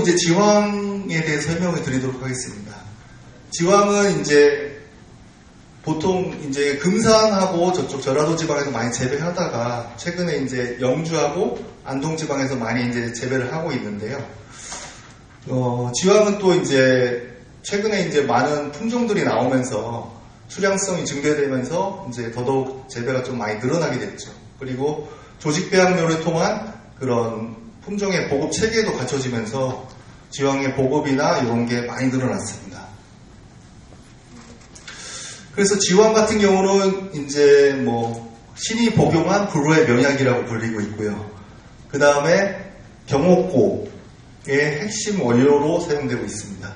이제 지황에 대해 설명을 드리도록 하겠습니다. 지황은 이제 보통 이제 금산하고 저쪽 전라도 지방에서 많이 재배하다가 최근에 이제 영주하고 안동 지방에서 많이 이제 재배를 하고 있는데요. 어, 지황은 또 이제 최근에 이제 많은 품종들이 나오면서 수량성이 증대되면서 이제 더더욱 재배가 좀 많이 늘어나게 됐죠. 그리고 조직 배양료를 통한 그런 품종의 보급 체계도 갖춰지면서 지황의 보급이나 이런 게 많이 늘어났습니다. 그래서 지황 같은 경우는 이제 뭐 신이 복용한 불로의 명약이라고 불리고 있고요. 그 다음에 경옥고의 핵심 원료로 사용되고 있습니다.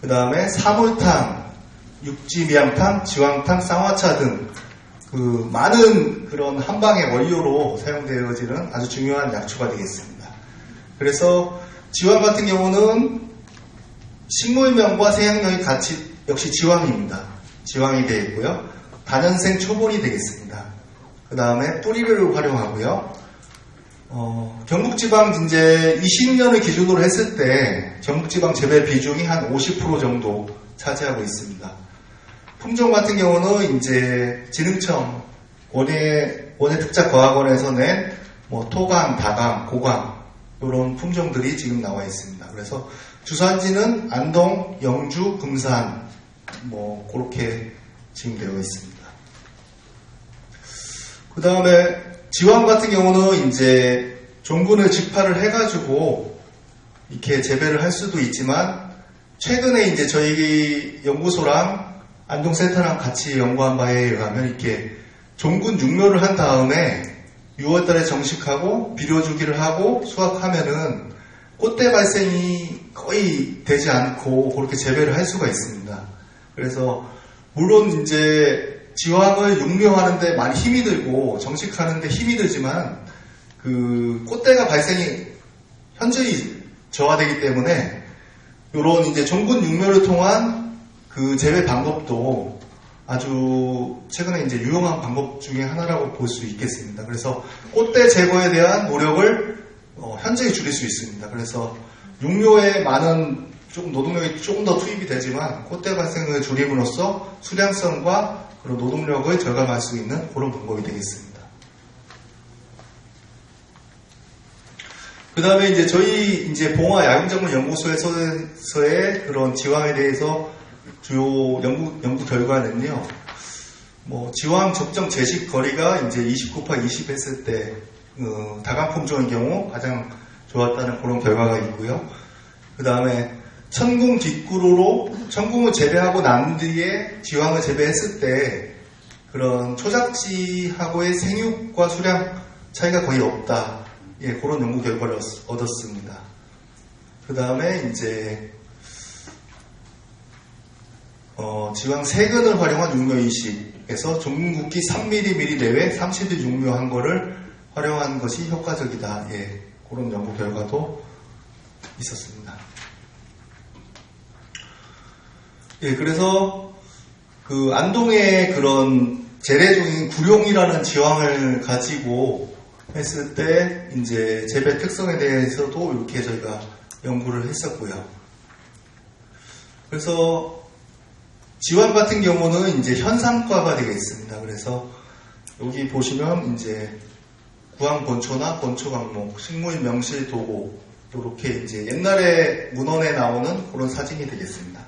그 다음에 사물탕, 육지미양탕, 지황탕, 쌍화차 등 그 많은 그런 한방의 원료로 사용되어지는 아주 중요한 약초가 되겠습니다. 그래서 지황 같은 경우는 식물명과 세양명이 같이 역시 지황입니다. 지황이 되어 있고요. 단연생 초본이 되겠습니다. 그 다음에 뿌리를 활용하고요. 어, 경북지방 이제 20년을 기준으로 했을 때 경북지방 재배 비중이 한 50% 정도 차지하고 있습니다. 품종 같은 경우는 이제 진흥청 원예, 원예 특작 과학원에서 낸 뭐 토강, 다강, 고강 이런 품종들이 지금 나와 있습니다. 그래서 주산지는 안동, 영주, 금산 뭐 그렇게 지금 되어 있습니다. 그 다음에 지황 같은 경우는 이제 종군을 직파를 해가지고 이렇게 재배를 할 수도 있지만 최근에 이제 저희 연구소랑 안동센터랑 같이 연구한 바에 의하면 이렇게 종군 육묘를 한 다음에 6월달에 정식하고 비료 주기를 하고 수확하면은 꽃대 발생이 거의 되지 않고 그렇게 재배를 할 수가 있습니다. 그래서 물론 이제 지황을 육묘하는데 많이 힘이 들고 정식하는데 힘이 들지만 그 꽃대가 발생이 현저히 저하되기 때문에 이런 이제 종군 육묘를 통한 그 재배 방법도 아주 최근에 이제 유용한 방법 중에 하나라고 볼 수 있겠습니다. 그래서 꽃대 제거에 대한 노력을 어, 현저히 줄일 수 있습니다. 그래서 육묘에 많은 조금 노동력이 조금 더 투입이 되지만 꽃대 발생을 줄임으로써 수량성과 그런 노동력을 절감할 수 있는 그런 방법이 되겠습니다. 그 다음에 이제 저희 이제 봉화 야경작물 연구소에서의 그런 지황에 대해서 주요 연구, 연구 결과는요, 뭐, 지황 적정 제식 거리가 이제 29파 20 했을 때, 어, 다감 품종의 경우 가장 좋았다는 그런 결과가 있고요. 그 다음에 천궁 뒷구로로 천궁을 재배하고 난 뒤에 지황을 재배했을 때 그런 초작지하고의 생육과 수량 차이가 거의 없다. 예, 그런 연구 결과를 얻었습니다. 그 다음에 이제 어, 지방 세근을 활용한 육묘이식에서 종국기 3mm 내외 30일 육묘한 거를 활용한 것이 효과적이다. 예, 그런 연구 결과도 있었습니다. 예, 그래서 그 안동의 그런 재래종인 구룡이라는 지황을 가지고 했을 때 이제 재배 특성에 대해서도 이렇게 저희가 연구를 했었고요. 그래서 지환 같은 경우는 이제 현상과가 되겠습니다. 그래서 여기 보시면 이제 구황 본초나 본초 강목, 식물 명실 도고 이렇게 이제 옛날에 문헌에 나오는 그런 사진이 되겠습니다.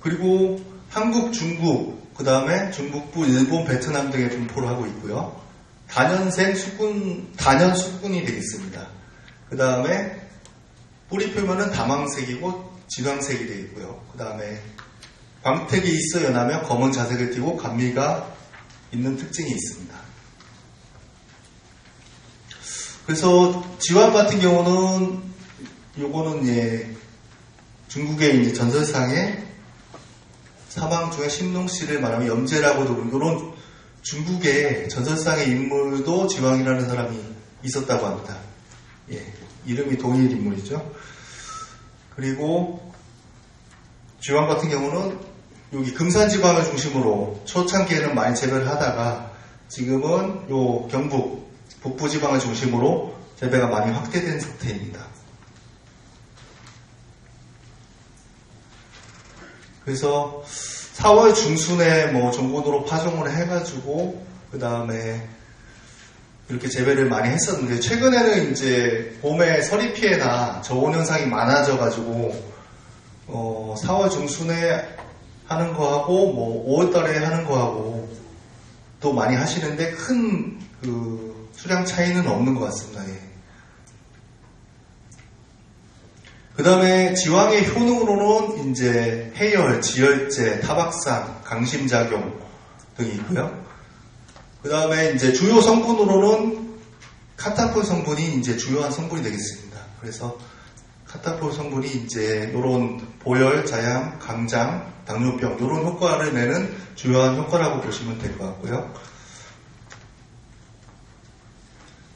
그리고 한국, 중국, 그 다음에 중국부, 일본, 베트남 등의 분포를 하고 있고요. 단연생 수군, 단연 수군이 되겠습니다. 그 다음에 뿌리 표면은 다망색이고 지광색이 되어 있고요. 그 다음에 광택이 있어 연하며 검은 자색을 띠고 감미가 있는 특징이 있습니다. 그래서 지환 같은 경우는 요거는 예 중국의 이제 전설상에 사방 중에 신농 씨를 말하면 염제라고도 이런 중국의 전설상의 인물도 지왕이라는 사람이 있었다고 합니다. 예, 이름이 동일 인물이죠. 그리고 지왕 같은 경우는 여기 금산 지방을 중심으로 초창기에는 많이 재배를 하다가 지금은 요 경북 북부 지방을 중심으로 재배가 많이 확대된 상태입니다. 그래서 4월 중순에 뭐 정보도로 파종을 해가지고 그 다음에 이렇게 재배를 많이 했었는데 최근에는 이제 봄에 서리 피해나 저온 현상이 많아져 가지고 어 4월 중순에 하는 거하고 뭐 5월 달에 하는 거하고 또 많이 하시는데 큰 그 수량 차이는 없는 것 같습니다. 예. 그 다음에 지왕의 효능으로는 이제 해열, 지혈제, 타박산, 강심작용 등이 있고요. 그 다음에 이제 주요 성분으로는 카타폴 성분이 이제 주요한 성분이 되겠습니다. 그래서 카타폴 성분이 이제 이런 보열, 자양, 강장, 당뇨병 이런 효과를 내는 주요한 효과라고 보시면 될 것 같고요.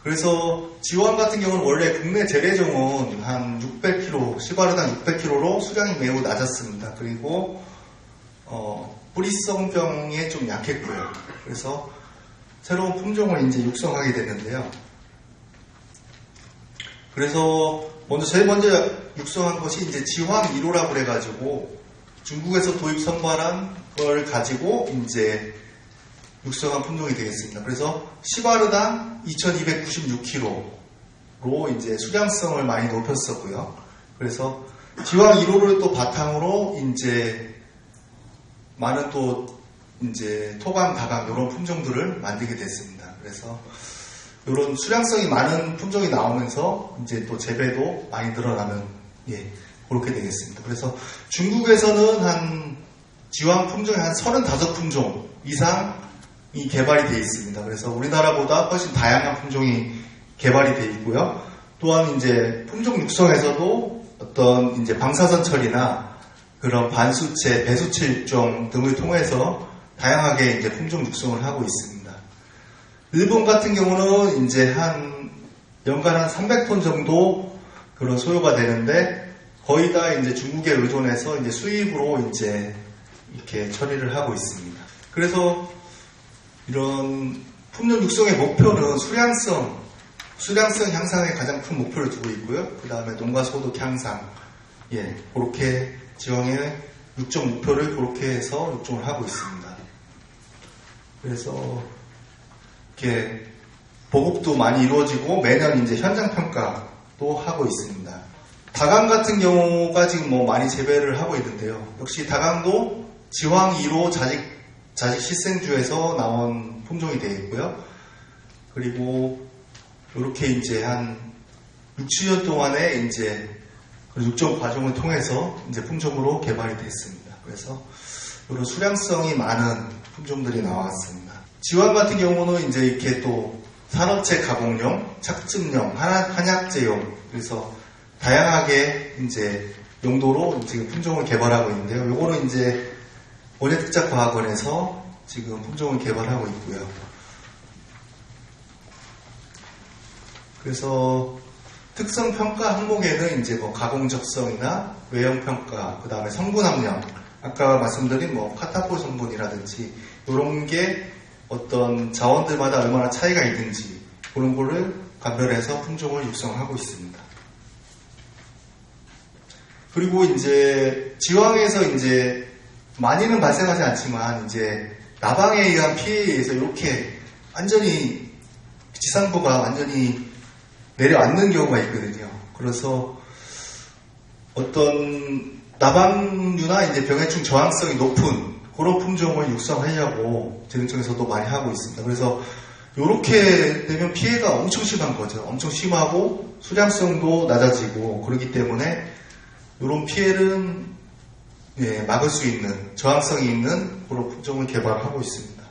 그래서 지원 같은 경우는 원래 국내 재래종은 한 600kg, 시바르당 600kg로 수량이 매우 낮았습니다. 그리고 어, 뿌리성병에 좀 약했고요. 그래서 새로운 품종을 이제 육성하게 됐는데요. 그래서 먼저 제일 먼저 육성한 것이 이제 지황 1호라고 그래가지고 중국에서 도입 선발한 걸 가지고 이제 육성한 품종이 되겠습니다. 그래서 시바르당 2296kg로 이제 수량성을 많이 높였었고요. 그래서 지왕 1호를 또 바탕으로 이제 많은 또 이제 토강, 다강 이런 품종들을 만들게 됐습니다. 그래서 이런 수량성이 많은 품종이 나오면서 이제 또 재배도 많이 늘어나는 예 그렇게 되겠습니다. 그래서 중국에서는 한 지왕 품종이 한 35품종 이상 이 개발이 되어 있습니다. 그래서 우리나라보다 훨씬 다양한 품종이 개발이 되어 있고요. 또한 이제 품종 육성에서도 어떤 이제 방사선 처리나 그런 반수체, 배수체 일종 등을 통해서 다양하게 이제 품종 육성을 하고 있습니다. 일본 같은 경우는 이제 한 연간 한 300톤 정도 그런 소요가 되는데 거의 다 이제 중국에 의존해서 이제 수입으로 이제 이렇게 처리를 하고 있습니다. 그래서 이런 품종 육성의 목표는 수량성, 수량성 향상에 가장 큰 목표를 두고 있고요. 그 다음에 농가 소득 향상, 예, 그렇게 지원의 육종 목표를 그렇게 해서 육종을 하고 있습니다. 그래서 이렇게 보급도 많이 이루어지고 매년 이제 현장 평가도 하고 있습니다. 다강 같은 경우가 지금 뭐 많이 재배를 하고 있는데요. 역시 다강도 지황 2로 자직 자식 실생주에서 나온 품종이 되어 있고요. 그리고 이렇게 이제 한 6, 7년 동안에 이제 육종 과정을 통해서 이제 품종으로 개발이 됐습니다. 그래서 이런 수량성이 많은 품종들이 나왔습니다. 지원 같은 경우는 이제 이렇게 또 산업체 가공용, 착즙용, 한약재용, 그래서 다양하게 이제 용도로 지금 품종을 개발하고 있는데요. 요거는 이제 원예특작과학원에서 지금 품종을 개발하고 있고요. 그래서 특성 평가 항목에는 이제 뭐 가공 적성이나 외형 평가, 그 다음에 성분 함량, 아까 말씀드린 뭐 카타폴 성분이라든지 이런 게 어떤 자원들마다 얼마나 차이가 있는지 그런 거를 감별해서 품종을 육성하고 있습니다. 그리고 이제 지왕에서 이제 많이는 발생하지 않지만 이제 나방에 의한 피해에 의해서 이렇게 완전히 지상부가 완전히 내려앉는 경우가 있거든요. 그래서 어떤 나방류나 이제 병해충 저항성이 높은 그런 품종을 육성하려고 재능청에서도 많이 하고 있습니다. 그래서 이렇게 되면 피해가 엄청 심한 거죠. 엄청 심하고 수량성도 낮아지고 그렇기 때문에 이런 피해는 예, 막을 수 있는 저항성이 있는 그런 품종을 개발하고 있습니다.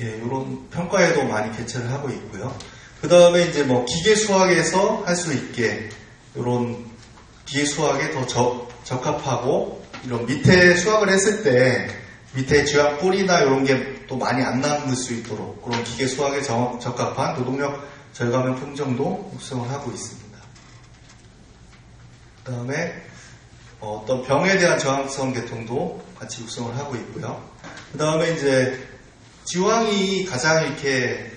예, 이런 평가에도 많이 개최를 하고 있고요. 그 다음에 이제 뭐 기계 수학에서 할 수 있게 이런 기계 수학에 더 적, 적합하고 이런 밑에 수학을 했을 때 밑에 지압 뿌리나 이런 게 또 많이 안 남을 수 있도록 그런 기계 수학에 적, 적합한 노동력 절감형 품종도 육성을 하고 있습니다. 그 다음에 어떤 병에 대한 저항성 계통도 같이 육성을 하고 있고요. 그 다음에 이제 지왕이 가장 이렇게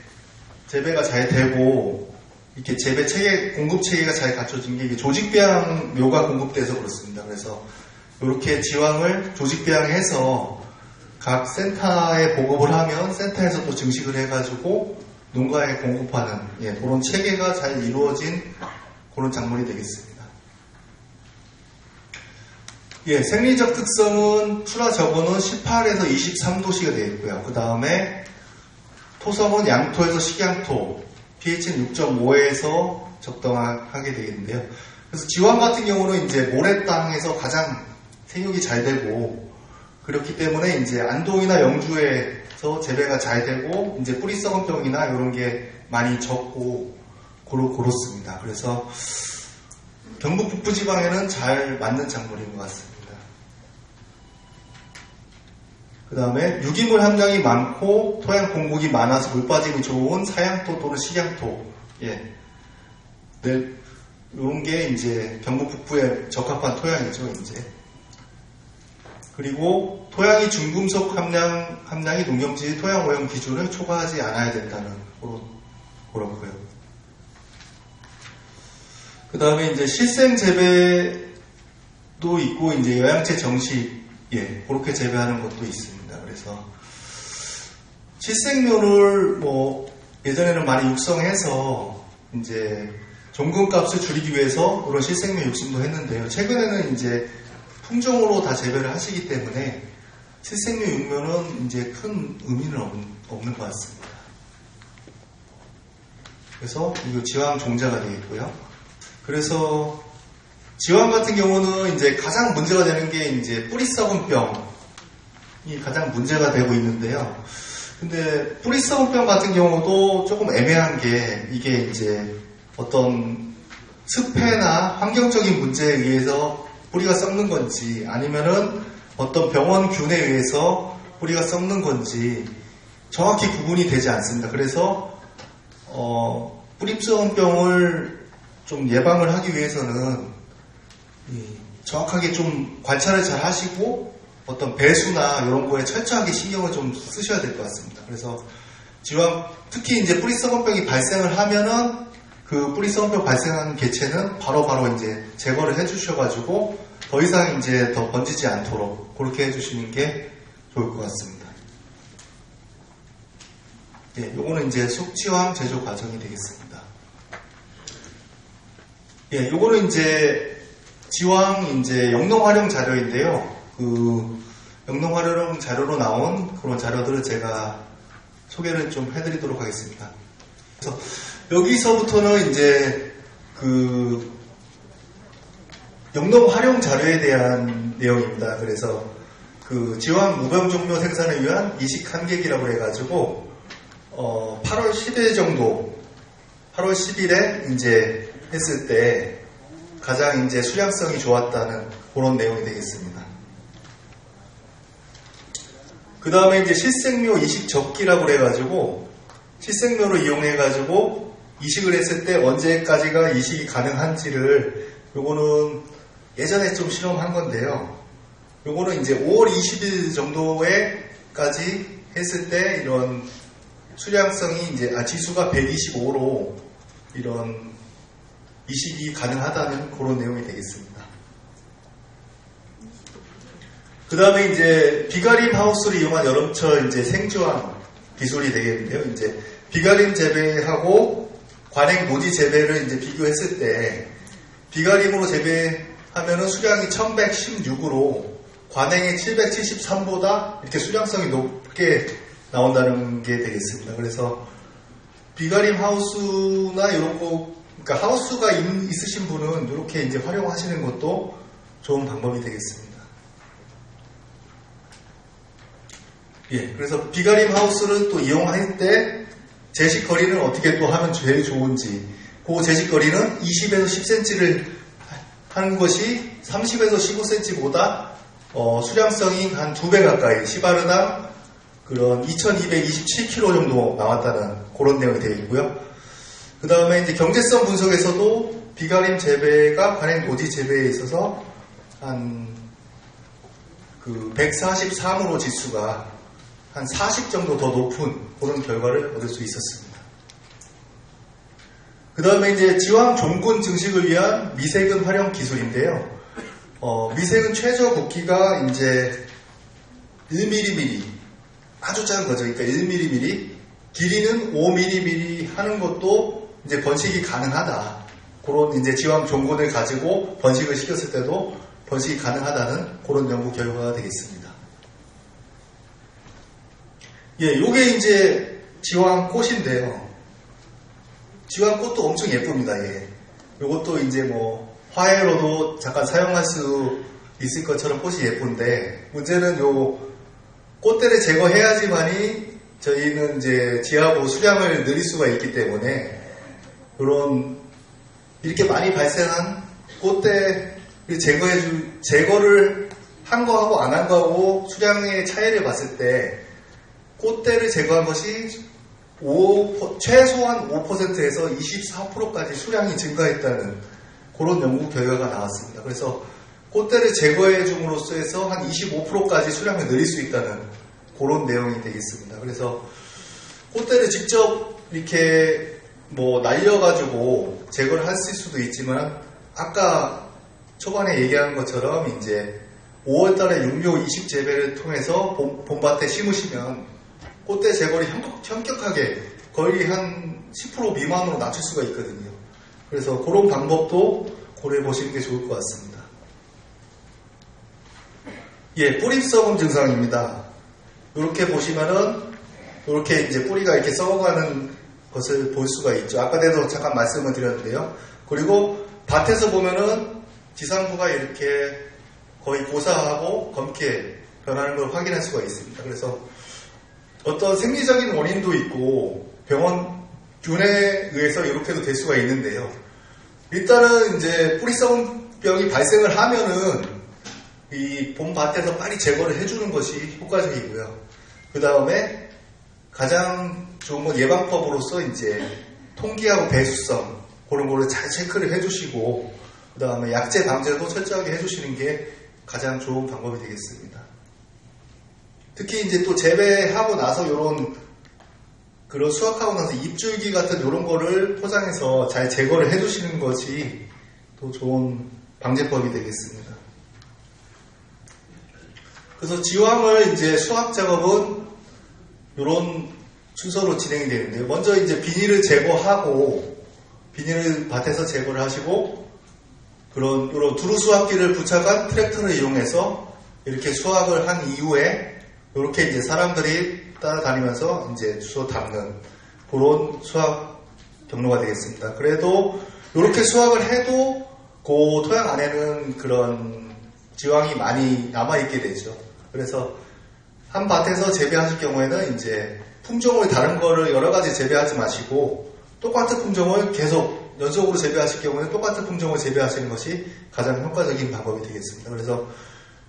재배가 잘 되고 이렇게 재배 체계 공급 체계가 잘 갖춰진 게 이게 조직 배양 묘가 공급돼서 그렇습니다. 그래서 이렇게 지왕을 조직 배양해서 각 센터에 보급을 하면 센터에서 또 증식을 해가지고 농가에 공급하는 예, 그런 체계가 잘 이루어진 그런 작물이 되겠습니다. 예, 생리적 특성은 출하 저거는 18에서 23도씨가 되어 있고요. 그 다음에 토성은 양토에서 식양토, pH는 6.5에서 적당하게 되겠는데요. 그래서 지왕 같은 경우는 이제 모래 땅에서 가장 생육이 잘 되고 그렇기 때문에 이제 안동이나 영주에서 재배가 잘 되고 이제 뿌리 썩은 병이나 이런 게 많이 적고 그렇, 그렇습니다. 그래서 경북 북부 지방에는 잘 맞는 작물인 것 같습니다. 그 다음에 유기물 함량이 많고 토양 공급이 많아서 물 빠짐이 좋은 사양토 또는 식양토. 예. 네. 이런 게 이제 경북 북부에 적합한 토양이죠, 이제. 그리고 토양이 중금속 함량, 함량이 농경지 토양 오염 기준을 초과하지 않아야 된다는, 그런, 그렇고요. 그 다음에 이제 실생 재배도 있고, 이제 영양제 정식, 예, 그렇게 재배하는 것도 있습니다. 그래서, 실생묘를 뭐, 예전에는 많이 육성해서, 이제, 종근값을 줄이기 위해서 그런 실생묘 육성도 했는데요. 최근에는 이제 품종으로 다 재배를 하시기 때문에 실생묘 육묘는 이제 큰 의미는 없는 것 같습니다. 그래서 이거 지왕 종자가 되겠고요. 그래서 지왕 같은 경우는 이제 가장 문제가 되는 게 이제 뿌리 썩은 병 이 가장 문제가 되고 있는데요. 근데 뿌리 썩은 병 같은 경우도 조금 애매한 게 이게 이제 어떤 습해나 환경적인 문제에 의해서 뿌리가 썩는 건지 아니면은 어떤 병원균에 의해서 뿌리가 썩는 건지 정확히 구분이 되지 않습니다. 그래서 어, 뿌립성병을 좀 예방을 하기 위해서는 정확하게 좀 관찰을 잘 하시고 어떤 배수나 이런 거에 철저하게 신경을 좀 쓰셔야 될 것 같습니다. 그래서 지방 특히 이제 뿌리썩은병이 발생을 하면은 그 뿌리 썩은병 발생하는 개체는 바로바로 바로 이제 제거를 해주셔가지고 더 이상 이제 더 번지지 않도록 그렇게 해주시는 게 좋을 것 같습니다. 예, 요거는 이제 숙지황 제조 과정이 되겠습니다. 예, 요거는 이제 지황 이제 영농 활용 자료인데요. 그 영농 활용 자료로 나온 그런 자료들을 제가 소개를 좀 해드리도록 하겠습니다. 그래서 여기서부터는 이제 그 영농 활용 자료에 대한 내용입니다. 그래서 그 지왕 무병 종묘 생산을 위한 이식 한객이라고 해가지고 어 8월 10일 정도 8월 10일에 이제 했을 때 가장 이제 수량성이 좋았다는 그런 내용이 되겠습니다. 그 다음에 이제 실생묘 이식 적기라고 해가지고 실생묘를 이용해가지고 이식을 했을 때 언제까지가 이식이 가능한지를 요거는 예전에 좀 실험한 건데요. 요거는 이제 5월 20일 정도에까지 했을 때 이런 수량성이 이제 아 지수가 125로 이런 이식이 가능하다는 그런 내용이 되겠습니다. 그 다음에 이제 비가림 하우스를 이용한 여름철 이제 생주황 기술이 되겠는데요. 이제 비가림 재배하고 관행 노지 재배를 이제 비교했을 때 비가림으로 재배하면은 수량이 1116으로 관행의 773보다 이렇게 수량성이 높게 나온다는 게 되겠습니다. 그래서 비가림 하우스나 이런 거, 그러니까 하우스가 있, 으신 분은 이렇게 이제 활용하시는 것도 좋은 방법이 되겠습니다. 예, 그래서 비가림 하우스를 또 이용할 때 제식 거리는 어떻게 또 하면 제일 좋은지 그 제식 거리는 20에서 10cm를 하는 것이 30에서 15cm보다 어, 수량성이 한 두 배 가까이 시바르당 그런 2227kg 정도 나왔다는 그런 내용이 되어 있고요. 그 다음에 이제 경제성 분석에서도 비가림 재배가 관행 노지 재배에 있어서 한 그 143으로 지수가 한 40 정도 더 높은 그런 결과를 얻을 수 있었습니다. 그 다음에 이제 지황 종군 증식을 위한 미세근 활용 기술인데요. 어, 미세근 최저 굵기가 이제 1mm 아주 작은 거죠. 그러니까 1mm 길이는 5mm 하는 것도 이제 번식이 가능하다. 그런 이제 지황 종군을 가지고 번식을 시켰을 때도 번식이 가능하다는 그런 연구 결과가 되겠습니다. 예, 요게 이제 지황 꽃인데요. 지황 꽃도 엄청 예쁩니다. 예. 요것도 이제 뭐 화해로도 잠깐 사용할 수 있을 것처럼 꽃이 예쁜데 문제는 요 꽃대를 제거해야지만이 저희는 이제 지하보 수량을 늘릴 수가 있기 때문에 그런 이렇게 많이 발생한 꽃대를 제거해 주 제거를 한 거하고 안 한 거하고 수량의 차이를 봤을 때 꽃대를 제거한 것이 5, 최소한 5%에서 24%까지 수량이 증가했다는 그런 연구 결과가 나왔습니다. 그래서 꽃대를 제거해 줌으로써 해서 한 25%까지 수량을 늘릴 수 있다는 그런 내용이 되겠습니다. 그래서 꽃대를 직접 이렇게 뭐 날려가지고 제거를 했을 수도 있지만 아까 초반에 얘기한 것처럼 이제 5월달에 육묘 이식 재배를 통해서 봄, 봄밭에 심으시면 꽃대 제거를 현격하게 거의 한 10% 미만으로 낮출 수가 있거든요. 그래서 그런 방법도 고려해 보시는 게 좋을 것 같습니다. 예, 뿌립썩음 증상입니다. 이렇게 보시면은 이렇게 이제 뿌리가 이렇게 썩어가는 것을 볼 수가 있죠. 아까도 잠깐 말씀을 드렸는데요. 그리고 밭에서 보면은 지상부가 이렇게 거의 고사하고 검게 변하는 걸 확인할 수가 있습니다. 그래서 어떤 생리적인 원인도 있고 병원 균에 의해서 이렇게도 될 수가 있는데요. 일단은 이제 뿌리썩음병이 발생을 하면은 이 봄밭에서 빨리 제거를 해주는 것이 효과적이고요. 그 다음에 가장 좋은 건 예방법으로서 이제 통기하고 배수성 그런 거를 잘 체크를 해주시고 그 다음에 약제 방제도 철저하게 해주시는 게 가장 좋은 방법이 되겠습니다. 특히 이제 또 재배하고 나서 이런 그런 수확하고 나서 잎줄기 같은 이런 거를 포장해서 잘 제거를 해주시는 것이 또 좋은 방제법이 되겠습니다. 그래서 지황을 이제 수확 작업은 이런 순서로 진행이 되는데요. 먼저 이제 비닐을 제거하고 비닐을 밭에서 제거를 하시고 그런 이런 두루 수확기를 부착한 트랙터를 이용해서 이렇게 수확을 한 이후에 이렇게 이제 사람들이 따라다니면서 이제 주워 담는 그런 수확 경로가 되겠습니다. 그래도 이렇게 수확을 해도 그 토양 안에는 그런 지황이 많이 남아있게 되죠. 그래서 한 밭에서 재배하실 경우에는 이제 품종을 다른 거를 여러 가지 재배하지 마시고 똑같은 품종을 계속 연속으로 재배하실 경우에는 똑같은 품종을 재배하시는 것이 가장 효과적인 방법이 되겠습니다. 그래서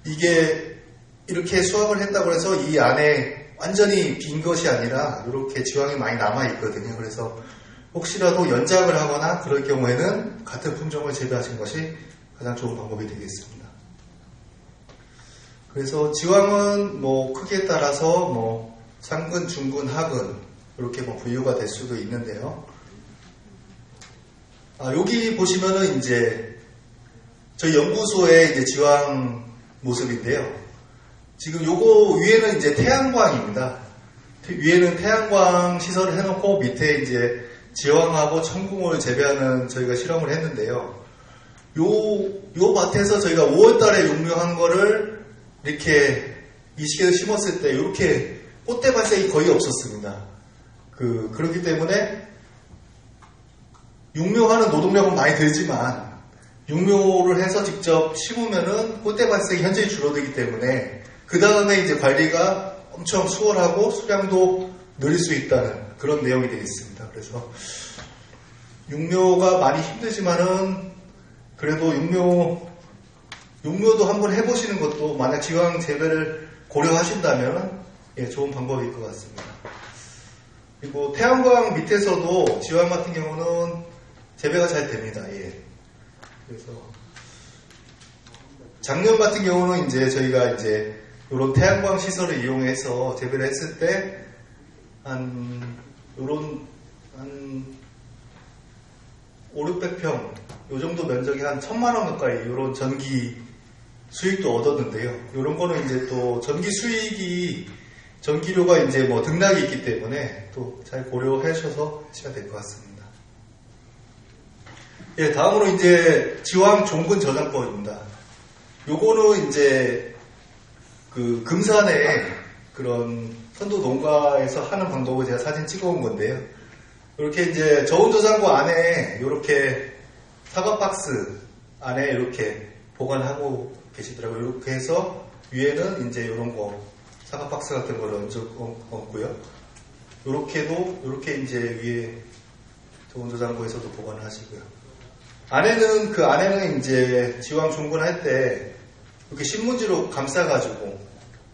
이게 이렇게 수확을 했다고 해서 이 안에 완전히 빈 것이 아니라 이렇게 지황이 많이 남아 있거든요. 그래서 혹시라도 연작을 하거나 그럴 경우에는 같은 품종을 재배하시는 것이 가장 좋은 방법이 되겠습니다. 그래서 지황은 뭐 크기에 따라서 뭐 상근, 중근, 하근 이렇게 뭐 분류가 될 수도 있는데요. 아, 여기 보시면은 이제 저희 연구소의 이제 지황 모습인데요. 지금 요거 위에는 이제 태양광입니다. 위에는 태양광 시설을 해놓고 밑에 이제 지황하고 천궁을 재배하는 저희가 실험을 했는데요. 요, 요 밭에서 저희가 5월 달에 육묘한 거를 이렇게 이 시기에 심었을 때 이렇게 꽃대 발생이 거의 없었습니다. 그, 그렇기 때문에 육묘하는 노동력은 많이 들지만 육묘를 해서 직접 심으면은 꽃대 발생이 현저히 줄어들기 때문에 그 다음에 이제 관리가 엄청 수월하고 수량도 늘릴 수 있다는 그런 내용이 되겠습니다. 그래서 육묘가 많이 힘들지만은 그래도 육묘 육묘도 한번 해보시는 것도 만약 지방 재배를 고려하신다면 예, 좋은 방법일 것 같습니다. 그리고 태양광 밑에서도 지방 같은 경우는 재배가 잘 됩니다. 예. 그래서 작년 같은 경우는 이제 저희가 이제 이런 태양광 시설을 이용해서 재배를 했을 때, 한, 요런, 한, 5, 600평, 요 정도 면적이 한 천만 원 가까이 요런 전기 수익도 얻었는데요. 요런 거는 이제 또 전기 수익이 전기료가 이제 뭐 등락이 있기 때문에 또 잘 고려하셔서 하시면 될것 같습니다. 예, 다음으로 이제 지왕 종근 저장법입니다. 요거는 이제 그 금산에 그런 선도 농가에서 하는 방법을 제가 사진 찍어온 건데요. 이렇게 이제 저온 저장고 안에 이렇게 사과 박스 안에 이렇게 보관하고 계시더라고요. 이렇게 해서 위에는 이제 이런 거 사과 박스 같은 거를 얹어 얹고요. 이렇게도 이렇게 이제 위에 저온 저장고에서도 보관을 하시고요. 안에는 그 안에는 이제 지왕 종근할 때 이렇게 신문지로 감싸가지고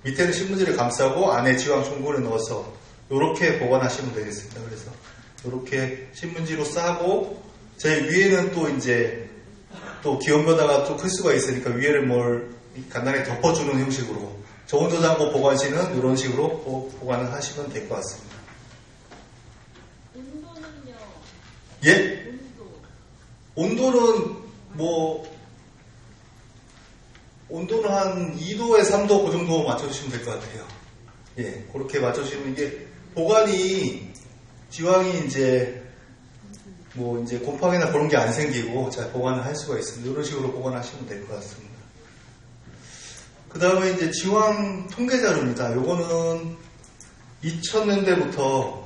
밑에는 신문지를 감싸고 안에 지왕 종근을 넣어서 이렇게 보관하시면 되겠습니다. 그래서 이렇게 신문지로 싸고 제 위에는 또 이제 또 기온 변화가 또 클 수가 있으니까 위에를 뭘 간단히 덮어주는 형식으로 저온 저장고 보관시는 이런 식으로 보관을 하시면 될 것 같습니다. 온도는요? 예? 온도. 온도는 뭐 온도는 한 2도에 3도 그 정도 맞춰주시면 될 것 같아요. 예, 그렇게 맞춰주시면 이게 보관이 지왕이 이제 뭐 이제 곰팡이나 그런 게 안 생기고 잘 보관을 할 수가 있습니다. 이런 식으로 보관하시면 될 것 같습니다. 그 다음에 이제 지왕 통계 자료입니다. 요거는 2000년대부터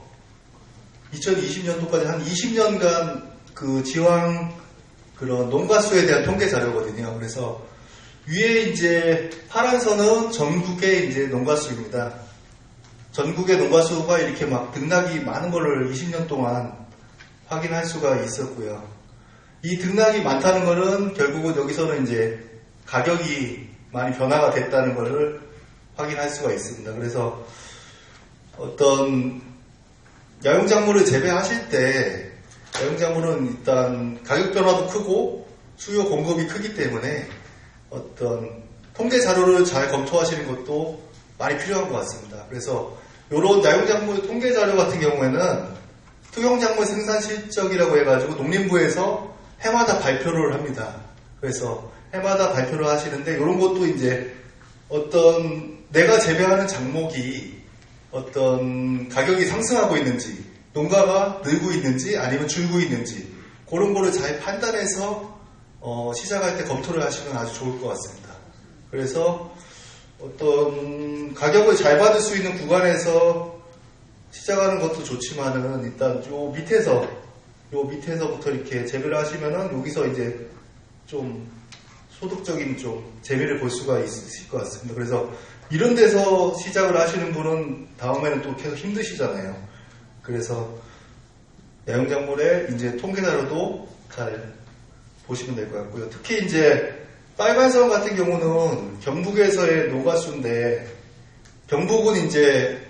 2020년도까지 한 20년간 그 지왕 그런 농가수에 대한 통계 자료거든요. 그래서 위에 이제 파란 선은 전국의 이제 농가수입니다. 전국의 농가수가 이렇게 막 등락이 많은 거를 20년 동안 확인할 수가 있었고요. 이 등락이 많다는 것은 결국은 여기서는 이제 가격이 많이 변화가 됐다는 것을 확인할 수가 있습니다. 그래서 어떤 야용작물을 재배하실 때 야용작물은 일단 가격 변화도 크고 수요 공급이 크기 때문에 어떤 통계 자료를 잘 검토하시는 것도 많이 필요한 것 같습니다. 그래서 이런 야용작물 통계 자료 같은 경우에는 투경작물 생산 실적이라고 해가지고 농림부에서 해마다 발표를 합니다. 그래서 해마다 발표를 하시는데 이런 것도 이제 어떤 내가 재배하는 작목이 어떤 가격이 상승하고 있는지 농가가 늘고 있는지 아니면 줄고 있는지 그런 거를 잘 판단해서 어, 시작할 때 검토를 하시면 아주 좋을 것 같습니다. 그래서 어떤 가격을 잘 받을 수 있는 구간에서 시작하는 것도 좋지만은 일단 요 밑에서 요 밑에서부터 이렇게 재배를 하시면은 여기서 이제 좀 소득적인 좀 재미를 볼 수가 있으실 것 같습니다. 그래서 이런 데서 시작을 하시는 분은 다음에는 또 계속 힘드시잖아요. 그래서 야영작물의 이제 통계자료도 잘 보시면 될 것 같고요. 특히 이제 빨간선 같은 경우는 경북에서의 노가수인데 경북은 이제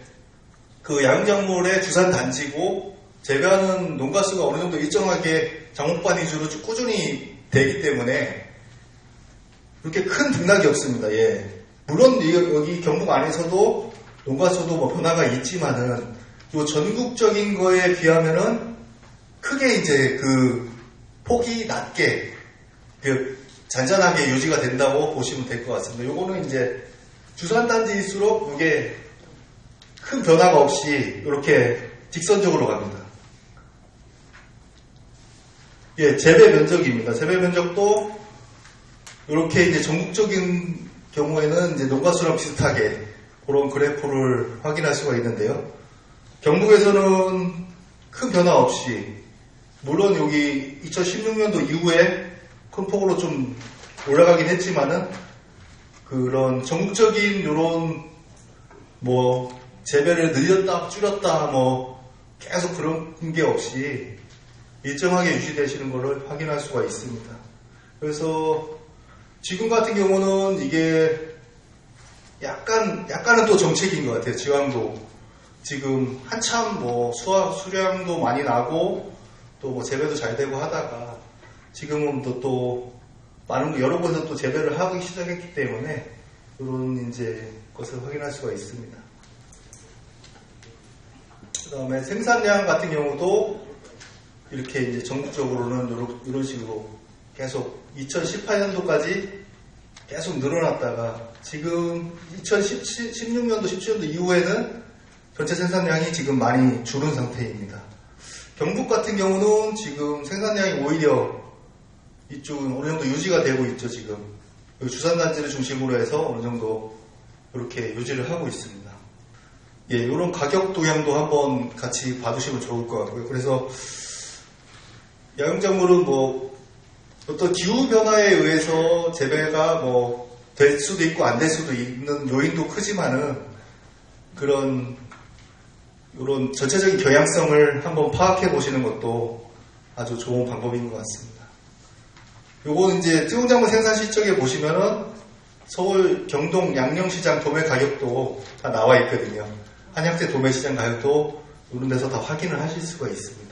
그 양작물의 주산 단지고 재배하는 농가수가 어느 정도 일정하게 작목반 위주로 쭉 꾸준히 되기 때문에 그렇게 큰 등락이 없습니다. 예. 물론 여기 경북 안에서도 농가수도 뭐 변화가 있지만은 요 전국적인 거에 비하면은 크게 이제 그 폭이 낮게 그 잔잔하게 유지가 된다고 보시면 될 것 같습니다. 요거는 이제 주산단지일수록 이게 큰 변화가 없이 이렇게 직선적으로 갑니다. 예, 재배 면적입니다. 재배 면적도 이렇게 이제 전국적인 경우에는 이제 농가수랑 비슷하게 그런 그래프를 확인할 수가 있는데요. 경북에서는 큰 변화 없이 물론 여기 2016년도 이후에 큰 폭으로 좀 올라가긴 했지만은 그런 전국적인 이런 뭐 재배를 늘렸다 줄였다 뭐 계속 그런 게 없이 일정하게 유지되시는 것을 확인할 수가 있습니다. 그래서 지금 같은 경우는 이게 약간 약간은 또 정책인 것 같아요. 지왕도 지금 한참 뭐 수화 수량도 많이 나고 또 뭐 재배도 잘 되고 하다가 지금은 또, 또 많은 여러 곳에서 또 재배를 하기 시작했기 때문에 이런 이제 것을 확인할 수가 있습니다. 그 다음에 생산량 같은 경우도 이렇게 이제 전국적으로는 이런 식으로 계속 2018년도까지 계속 늘어났다가 지금 2016년도, 17년도 이후에는 전체 생산량이 지금 많이 줄은 상태입니다. 경북 같은 경우는 지금 생산량이 오히려 이쪽은 어느 정도 유지가 되고 있죠, 지금. 주산단지를 중심으로 해서 어느 정도 이렇게 유지를 하고 있습니다. 예, 이런 가격 동향도 한번 같이 봐주시면 좋을 것 같고요. 그래서 야영작물은 뭐 어떤 기후 변화에 의해서 재배가 뭐 될 수도 있고 안 될 수도 있는 요인도 크지만은 그런 이런 전체적인 경향성을 한번 파악해 보시는 것도 아주 좋은 방법인 것 같습니다. 요거는 이제 뜨거운작물 생산 시적에 보시면은 서울 경동 양령시장 도매 가격도 다 나와 있거든요. 한약재 도매 시장 가격도 이런 데서 다 확인을 하실 수가 있습니다.